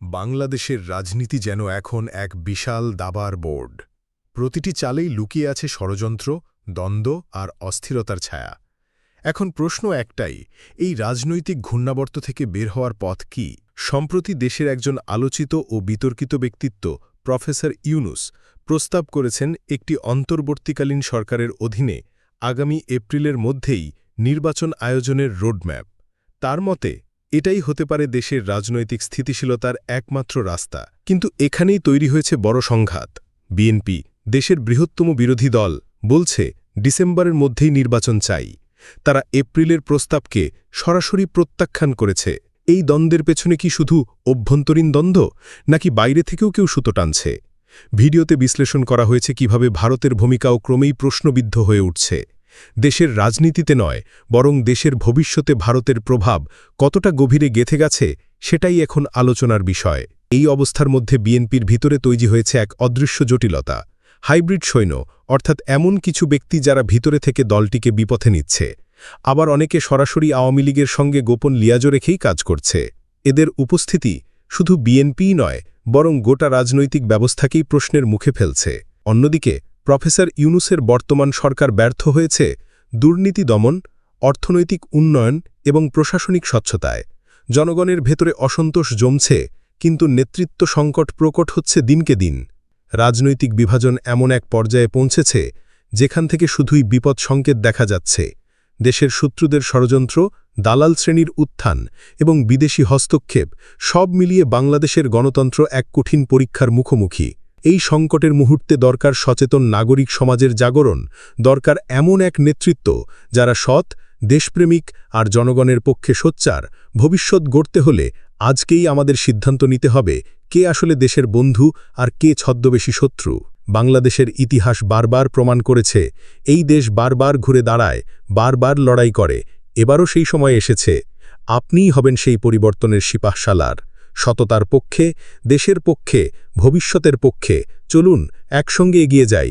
বাংলাদেশের রাজনীতি যেন এখন এক বিশাল দাবার বোর্ড। প্রতিটি চালেই লুকিয়ে আছে ষড়যন্ত্র, দ্বন্দ্ব আর অস্থিরতার ছায়া। এখন প্রশ্ন একটাই, এই রাজনৈতিক ঘূর্ণাবর্ত থেকে বের হওয়ার পথ কি? সম্প্রতি দেশের একজন আলোচিত ও বিতর্কিত ব্যক্তিত্ব, প্রফেসর ইউনুস, প্রস্তাব করেছেন একটি অন্তর্বর্তীকালীন সরকারের অধীনে আগামী এপ্রিলের মধ্যেই নির্বাচন আয়োজনের রোডম্যাপ। তার মতে এটাই হতে পারে দেশের রাজনৈতিক স্থিতিশীলতার একমাত্র রাস্তা। কিন্তু এখানেই তৈরি হয়েছে বড় সংঘাত। বিএনপি, দেশের বৃহত্তম বিরোধী দল, বলছে ডিসেম্বরের মধ্যেই নির্বাচন চাই। তারা এপ্রিলের প্রস্তাবকে সরাসরি প্রত্যাখ্যান করেছে। এই দ্বন্দ্বের পেছনে কি শুধু অভ্যন্তরীণ দ্বন্দ্ব, নাকি বাইরে থেকেও কেউ সুতো টানছে? ভিডিওতে বিশ্লেষণ করা হয়েছে কীভাবে ভারতের ভূমিকাও ক্রমেই প্রশ্নবিদ্ধ হয়ে উঠছে। দেশের রাজনীতিতে নয়, বরং দেশের ভবিষ্যতে ভারতের প্রভাব কতটা গভীরে গেথে গেছে সেটাই এখন আলোচনার বিষয়। এই অবস্থার মধ্যে বিএনপির ভিতরে তৈরি হয়েছে এক অদৃশ্য জটিলতা। হাইব্রিড সৈন্য, অর্থাৎ এমন কিছু ব্যক্তি যারা ভিতরে থেকে দলটিকে বিপথে নিচ্ছে। আবার অনেকে সরাসরি আওয়ামী লীগের সঙ্গে গোপন লিয়াজো রেখেই কাজ করছে। এদের উপস্থিতি শুধু বিএনপিই নয়, বরং গোটা রাজনৈতিক ব্যবস্থাকেই প্রশ্নের মুখে ফেলছে। অন্যদিকে প্রফেসর ইউনুসের বর্তমান সরকার ব্যর্থ হয়েছে দুর্নীতি দমন, অর্থনৈতিক উন্নয়ন এবং প্রশাসনিক স্বচ্ছতায়। জনগণের ভেতরে অসন্তোষ জমছে, কিন্তু নেতৃত্ব সংকট প্রকট হচ্ছে দিনকে দিন। রাজনৈতিক বিভাজন এমন এক পর্যায়ে পৌঁছেছে, যেখান থেকে শুধুই বিপদ সংকেত দেখা যাচ্ছে। দেশের শত্রুদের ষড়যন্ত্র, দালাল শ্রেণির উত্থান এবং বিদেশি হস্তক্ষেপ সব মিলিয়ে বাংলাদেশের গণতন্ত্র এক কঠিন পরীক্ষার মুখোমুখি। এই সংকটের মুহূর্তে দরকার সচেতন নাগরিক সমাজের জাগরণ, দরকার এমন এক নেতৃত্ব যারা সৎ, দেশপ্রেমিক আর জনগণের পক্ষে সোচ্চার। ভবিষ্যৎ গড়তে হলে আজকেই আমাদের সিদ্ধান্ত নিতে হবে কে আসলে দেশের বন্ধু আর কে ছদ্মবেশী শত্রু। বাংলাদেশের ইতিহাস বারবার প্রমাণ করেছে, এই দেশ বারবার ঘুরে দাঁড়ায়, বারবার লড়াই করে, এবারও সেই সময় এসেছে। আপনিই হবেন সেই পরিবর্তনের সিপাহশালার। সততার পক্ষে দেশের পক্ষে ভবিষ্যতের পক্ষে চলুন একসঙ্গে এগিয়ে যাই।